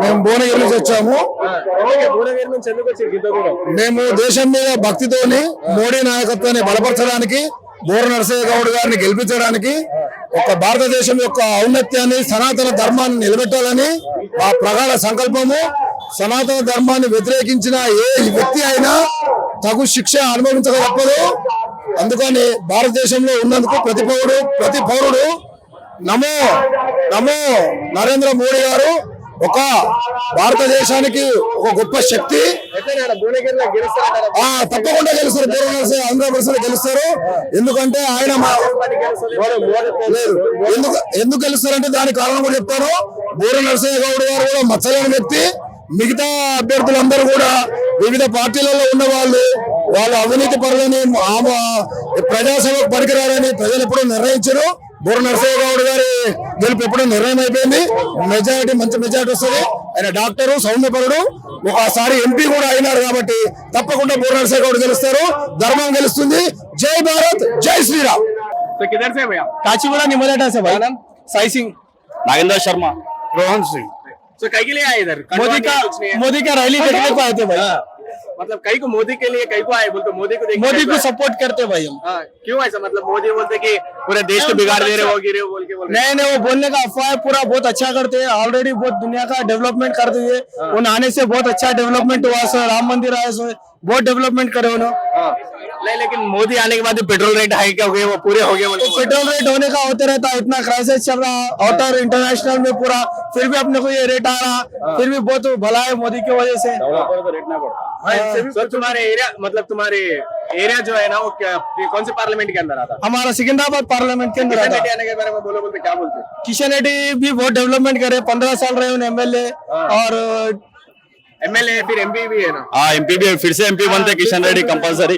మేము భువనగిరి నుంచి వచ్చాము. మేము దేశం మీద భక్తితోని మోడీ నాయకత్వాన్ని బలపరచడానికి బోర నరసయ్య గౌడ్ గారిని గెలిపించడానికి ఒక భారతదేశం యొక్క ఔన్నత్యాన్ని సనాతన ధర్మాన్ని నిలబెట్టాలని ఆ ప్రగాఢ సంకల్పము. సనాతన ధర్మాన్ని వ్యతిరేకించిన ఏ వ్యక్తి అయినా తగు శిక్ష అనుభవించక తప్పదు. అందుకని భారతదేశంలో ఉన్నందుకు ప్రతి పౌరుడు ప్రతి పౌరుడు నమో నమో నరేంద్ర మోడీ గారు ఒక భారతదేశానికి ఒక గొప్ప శక్తి. ఆ తప్పకుండా గెలుస్తారు. పూర్వ ఆంధ్రప్రదేశ్ గెలుస్తారు. ఎందుకంటే ఆయన ఎందుకు ఎందుకు గెలుస్తారంటే దాని కారణం కూడా చెప్తాను. బూర నరసింహ గౌడ్ గారు కూడా మచ్చలేని వ్యక్తి. మిగతా అభ్యర్థులందరూ కూడా వివిధ పార్టీలలో ఉన్న వాళ్ళు వాళ్ళు అవినీతి పరులని ఆమె ప్రజాసేవకు పనికిరారని ప్రజలు ఎప్పుడూ నిర్ణయించారు. బూర నరసింహ గౌడ్ గారి గెలుపు ఎప్పుడూ నిర్ణయం అయిపోయింది మెజారిటీ మంచి మెజారిటీ వస్తుంది ఆయన డాక్టరు సౌమ్యపరుడు ఒకసారి ఎంపీ కూడా అయినారు కాబట్టి తప్పకుండా బూర నరసింహ గౌడ్ గెలుస్తారు ధర్మం గెలుస్తుంది జై భారత్ జై శ్రీరామ్ तो किधर से भैया काचीगुड़ा निमलेटा से भाई साई सिंह नागेंद्र शर्मा रोहन सिंह तो कई के लिए आए इधर मोदी का कुछ नहीं है। मोदी का रैली देखने को आए थे भाई मतलब कई को मोदी के लिए कई को आए बोलते मोदी को मोदी को सपोर्ट करते भाई हम। हाँ, क्यों ऐसा? मतलब मोदी बोलते कि पूरे देश को बिगाड़ दे रहे हो गिरे हो बोल के बोल नहीं नए वो बोलने का अफवाह है पूरा बहुत अच्छा करते हैं। ऑलरेडी बहुत दुनिया का डेवलपमेंट करते हुए उन आने से बहुत अच्छा डेवलपमेंट हुआ सर। राम मंदिर आए सो बहुत डेवलपमेंट करे उन्होंने। हाँ। नहीं लेकिन मोदी आने के बाद पेट्रोल रेट हाई क्या हो गए वो पूरे हो गए बोल के पेट्रोल रेट होने का होते रहता है इतना क्राइसिस चल रहा आउटर इंटरनेशनल में पूरा फिर भी अपने को ये रेट आ रहा फिर भी बहुत भला है मोदी की वजह से। हैं। तो तुम्हारे एरिया मतलब तुम्हारे एरिया जो है ना वो क्या ये कौन से पार्लियामेंट के अंदर आता हमारा सिकंदराबाद पार्लियामेंट के अंदर किशन आता रेड्डी आने के बारे में बोलो बोलते क्या बोलते किशन रेड्डी भी बहुत डेवलपमेंट करे पंद्रह साल रहे उन्हें एमएलए और एमएलए फिर एमपी भी है ना हाँ एमपी भी फिर से एमपी बनते किशन रेड्डी कंपलसरी